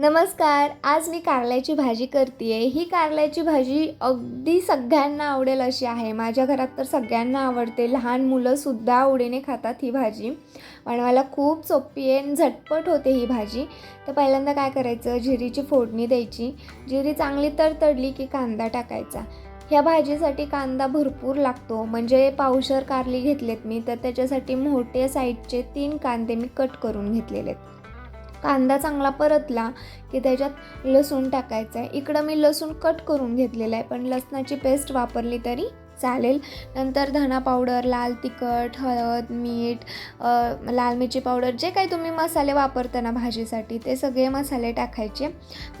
नमस्कार आज मी कारल्याची भाजी करते आहे ही कारल्याची भाजी अगदी सगळ्यांना आवडेल अशी आहे. माझ्या घरात तर सगळ्यांना आवडते. लहान मुलंसुद्धा आवडीने खातात ही भाजी. बनवायला खूप सोपी आहे आणि झटपट होते ही भाजी. तर पहिल्यांदा काय करायचं? जिरीची फोडणी द्यायची. जिरी चांगली तर तडली की कांदा टाकायचा. ह्या भाजीसाठी कांदा भरपूर लागतो. म्हणजे पावशर कारली घेतलेत मी. तर त्याच्यासाठी मोठे साईडचे तीन कांदे मी कट करून घेतलेले आहेत कांदा चांगला परतला की त्याच्यात लसूण टाकायचं आहे इकडं मी लसूण कट करून घेतलेलं आहे पण लसणाची पेस्ट वापरली तरी चालेल. नंतर धना पावडर लाल तिखट हळद मीठ लाल मिरची पावडर जे काही तुम्ही मसाले वापरता ना भाजीसाठी ते सगळे मसाले टाकायचे.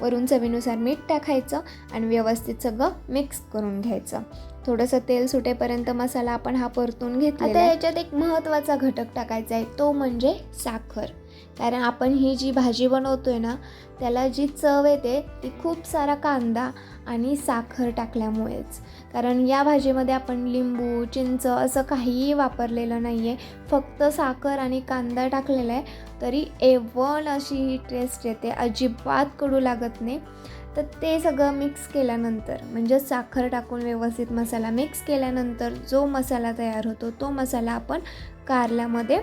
वरून चवीनुसार मीठ टाकायचं आणि व्यवस्थित सगळं मिक्स करून घ्यायचं. थोडंसं तेल सुटेपर्यंत मसाला आपण हा परतून घेतला आता याच्यात एक महत्त्वाचा घटक टाकायचा आहे तो म्हणजे साखर. कारण आपण ही जी भाजी बनवतो आहे ना त्याला जी चव येते ती खूप सारा कांदा आणि साखर टाकल्यामुळेच. कारण या भाजीमध्ये आपण लिंबू चिंच असं काहीही वापरलेलं नाही आहे फक्त साखर आणि कांदा टाकलेला आहे तरी एवन अशी ही टेस्ट येते. अजिबात कडू लागत नाही. तर ते सगळं मिक्स केल्यानंतर म्हणजे साखर टाकून व्यवस्थित मसाला मिक्स केल्यानंतर जो मसाला तयार होतो तो मसाला आपण कारल्यामध्ये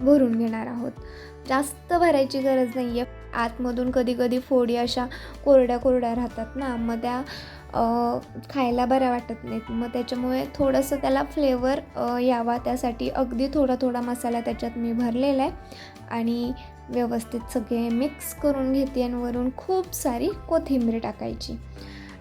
भरून घेणार आहोत. जास्त भरायची गरज नाही आहे आतमधून कधी कधी फोडी अशा कोरड्या कोरड्या राहतात ना मग त्या खायला बऱ्या वाटत नाहीत. मग त्याच्यामुळे थोडंसं त्याला फ्लेवर यावा. त्यासाठी अगदी थोडा थोडा मसाला त्याच्यात मी भरलेला आहे. आणि व्यवस्थित सगळे मिक्स करून घेते आणि वरून खूप सारी कोथिंबीर टाकायची.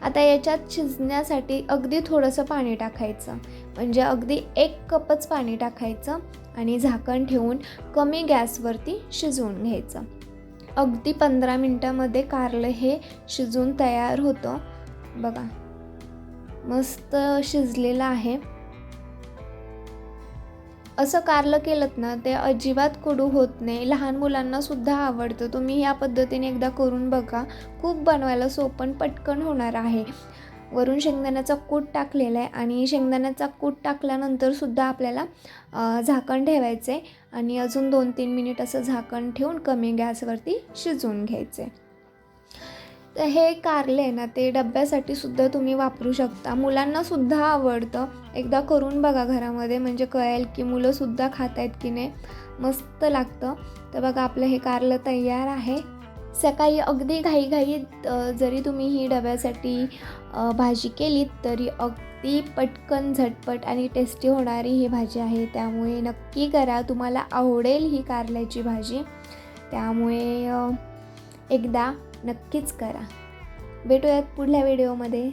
आता याच्यात शिजण्यासाठी अगदी थोडंसं पाणी टाकायचं. म्हणजे अगदी एक कपच पाणी टाकायचं आणि झाकण ठेवून कमी गॅसवरती शिजवून घ्यायचं. अगदी पंधरा मिनटामध्ये कारलं हे शिजून तयार होतं. बघा मस्त शिजलेलं आहे. असं कारलं केलं ना ते अजिबात कडू होत नाही. लहान मुलांनासुद्धा आवडतं. तुम्ही या पद्धतीने एकदा करून बघा. खूप बनवायला सोपं पटकन होणार आहे. वरून शेंगदाण्याचा कूट टाकलेला आहे आणि शेंगदाण्याचा कूट टाकल्यानंतरसुद्धा आपल्याला झाकण ठेवायचं आहे आणि अजून दोन तीन मिनिट असं झाकण ठेवून कमी गॅसवरती शिजवून घ्यायचं आहे तर हे कारले आहे ना ते डब्यासाठी सुद्धा तुम्ही वापरू शकता. मुलांना सुद्धा आवडतं. एकदा करून बघा घरामध्ये म्हणजे कळेल की मुलंसुद्धा खात आहेत की नाही. मस्त लागतं. तर बघा आपलं हे कारलं तयार आहे. सकाळी अगदी घाईघाईत जरी तुम्ही ही डब्यासाठी भाजी केलीत तरी अगदी पटकन झटपट आणि टेस्टी होणारी ही भाजी आहे. त्यामुळे नक्की करा. तुम्हाला आवडेल ही कारल्याची भाजी. त्यामुळे एकदा नक्कीच करा. भेटूयात पुढल्या व्हिडिओमध्ये.